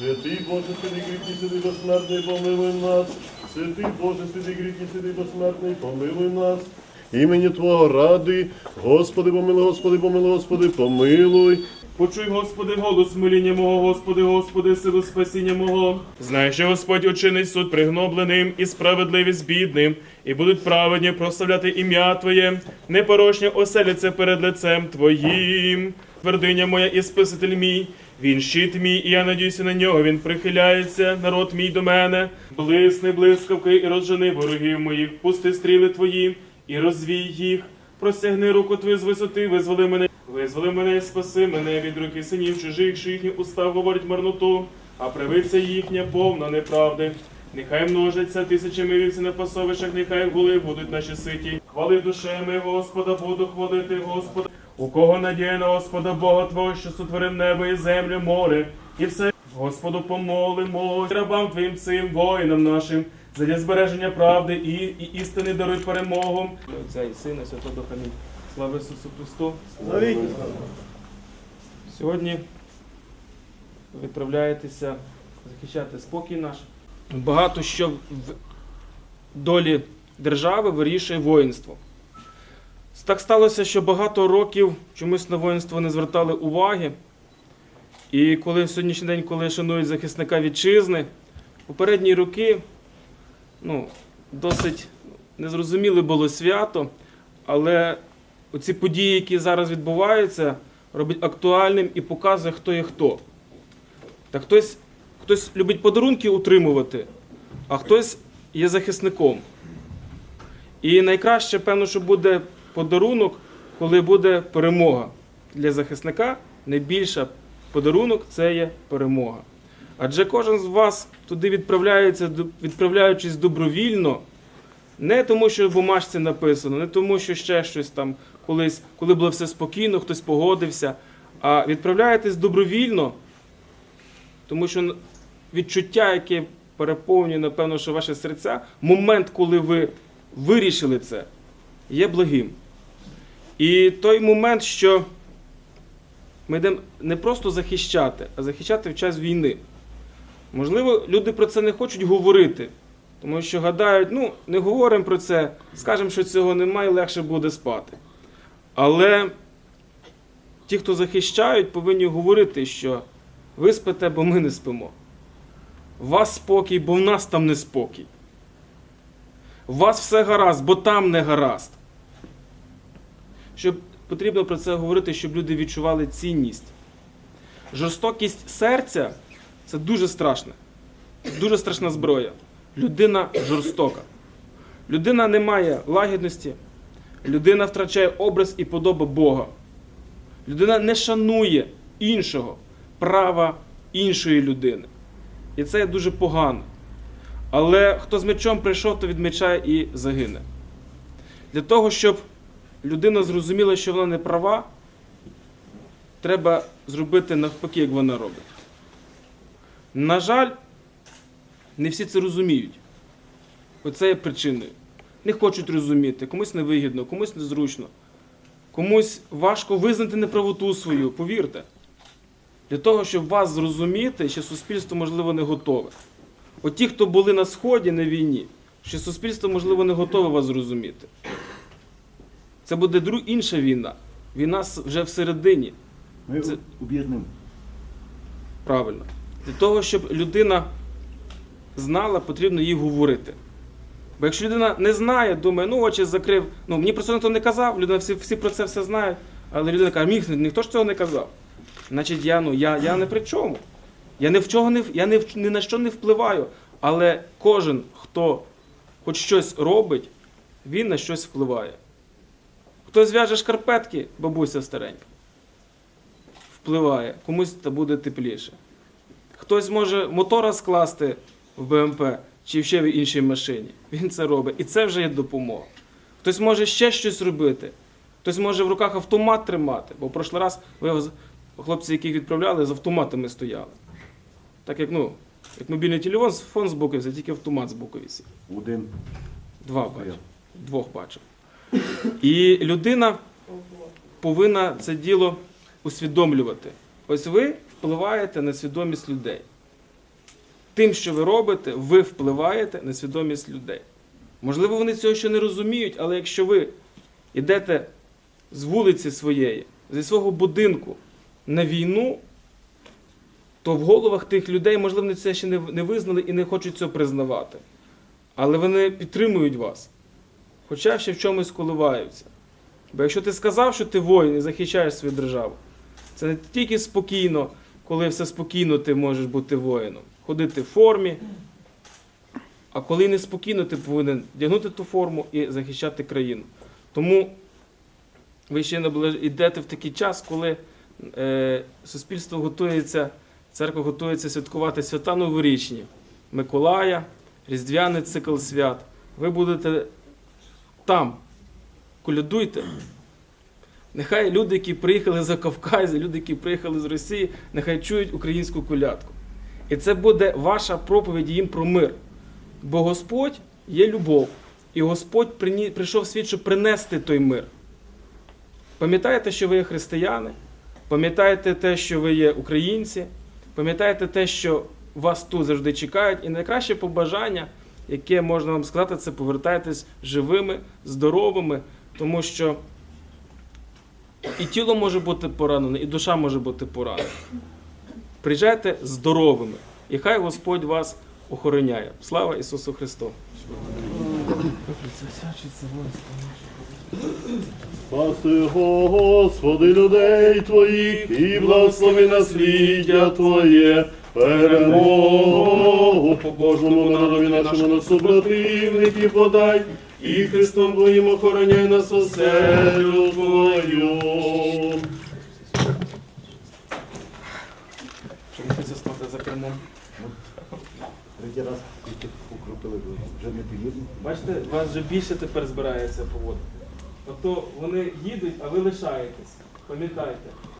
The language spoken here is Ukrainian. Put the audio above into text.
Святий Боже, святий гріхи, святий безсмертний, помилуй нас. Святий Боже, святий гріхи, святий безсмертний, помилуй нас. Імені Твого ради, Господи, помилуй, Господи, помилуй, Господи, помилуй. Почуй, Господи, голос моління мого, Господи, Господи, силу спасіння мого. Знай, що Господь учинить суд пригнобленим і справедливість бідним, і будуть праведні прославляти ім'я Твоє, непорочні оселяться перед лицем Твоїм. Твердиня моя і спаситель мій, він щит мій, і я надіюся на нього. Він прихиляється, народ мій до мене. Блисни блискавки і розжени ворогів моїх, пусти стріли твої і розвій їх. Простягни руку твою з висоти, визволи мене. Визволи мене спаси мене від руки синів чужих, що їхні уста говорять марноту, а правиця їхня повна неправди. Нехай множаться тисячами вівці на пасовищах, нехай гули будуть наші ситі. Хвали душами Господа, буду хвалити Господа. У кого надія на Господа Бога Твого, що сотворив небо і землю, море, і все Господу помолимо, рабам Твоїм цим воїнам нашим, задля збереження правди і, і істини даруй перемогу. Отця і Сина, Святого Духа. Амінь. Слава Ісусу Христу! Сьогодні ви відправляєтеся захищати спокій наш. Багато що в долі держави вирішує воїнство. Так сталося, що багато років чомусь на воїнство не звертали уваги. І коли в сьогоднішній день, коли шанують захисника вітчизни, попередні роки ну, досить незрозуміле було свято, але оці події, які зараз відбуваються, робить актуальним і показує, хто є хто. Та хтось, хтось любить подарунки утримувати, а хтось є захисником. І найкраще, певно, що буде подарунок, коли буде перемога. Для захисника найбільша подарунок це є перемога. Адже кожен з вас туди відправляється, відправляючись добровільно, не тому, що в бумажці написано, не тому, що ще щось там колись, коли було все спокійно, хтось погодився, а відправляєтесь добровільно, тому що відчуття, яке переповнює, напевно, що ваше серця, момент, коли ви вирішили це, є благим. І той момент, що ми йдемо не просто захищати, а захищати в час війни. Можливо, люди про це не хочуть говорити, тому що гадають, ну, не говоримо про це, скажемо, що цього немає, легше буде спати. Але ті, хто захищають, повинні говорити, що ви спите, бо ми не спимо. Вас спокій, бо в нас там не спокій. У вас все гаразд, бо там не гаразд. Щоб потрібно про це говорити, щоб люди відчували цінність. Жорстокість серця це дуже страшне. Дуже страшна зброя. Людина жорстока. Людина не має лагідності, людина втрачає образ і подобу Бога. Людина не шанує іншого, права іншої людини. І це дуже погано. Але хто з мечом прийшов, то від меча і загине. Для того, щоб людина зрозуміла, що вона не права, треба зробити навпаки, як вона робить. На жаль, не всі це розуміють. Оце є причиною. Не хочуть розуміти, комусь невигідно, комусь незручно, комусь важко визнати неправоту свою, повірте. Для того, щоб вас зрозуміти, ще суспільство, можливо, не готове. От ті, хто були на Сході на війні, ще суспільство, можливо, не готове вас зрозуміти. Це буде друг, інша війна. Війна вже всередині. Ми Це- об'єднуємо. Правильно. Для того, щоб людина знала, потрібно їй говорити. Бо якщо людина не знає, думає, ну очі закрив, ну мені про це ніхто не казав, людина всі, всі про це все знають, але людина каже, мені ніхто ж цього не казав. Значить, я, ну, я, я не при чому. Я ні в чого не, я ні, ні на що не впливаю. Але кожен, хто хоч щось робить, він на щось впливає. Хтось зв'яже шкарпетки, бабуся старенька, впливає, комусь та буде тепліше. Хтось може мотора скласти в БМП чи ще в іншій машині. Він це робить. І це вже є допомога. Хтось може ще щось робити. Хтось може в руках автомат тримати. Бо в прошлий раз ви хлопці, яких відправляли, з автоматами стояли. Так як, ну, як мобільний телефон, фон з боку тільки автомат з боку висить. Один. Два бачив. Двох бачив. І людина повинна це діло усвідомлювати. Ось ви впливаєте на свідомість людей. тим, що ви робите, ви впливаєте на свідомість людей. Можливо, вони цього ще не розуміють, але якщо ви йдете з вулиці своєї, зі свого будинку на війну, то в головах тих людей, можливо, вони це ще не, визнали і не хочуть цього признавати. Але вони підтримують вас, хоча ще в чомусь коливаються. Бо якщо ти сказав, що ти воїн і захищаєш свою державу, це не тільки спокійно, коли все спокійно, ти можеш бути воїном, ходити в формі. А коли неспокійно, ти повинен вдягнути ту форму і захищати країну. Тому ви ще наближ- йдете в такий час, коли е, суспільство готується, церква готується святкувати свята новорічні, Миколая, Різдвяний цикл свят. Ви будете там. Колядуйте. Нехай люди, які приїхали за Кавказу, люди, які приїхали з Росії, нехай чують українську колядку. І це буде ваша проповідь їм про мир. Бо Господь є любов. І Господь прийшов в світ, щоб принести той мир. Пам'ятаєте, що ви є християни, пам'ятаєте те, що ви є українці, пам'ятаєте те, що вас тут завжди чекають, і найкраще побажання, яке можна вам сказати, це повертайтесь живими, здоровими, тому що і тіло може бути поранене, і душа може бути поранена. Приїжджайте здоровими, і хай Господь вас охороняє. Слава Ісусу Христу! Спаси, Господи, людей Твоїх, і благослови насліддя Твоє, перемогу по Божому народові нашому на супротивників подай, і Христом Твоїм охороняй нас оселю Твою. Ви хочете спати за кермом? Третій раз тільки укропили, вже не поїдемо. Бачите, вас вже більше тепер збирається поводити. Тобто вони їдуть, а ви лишаєтесь. Пам'ятайте.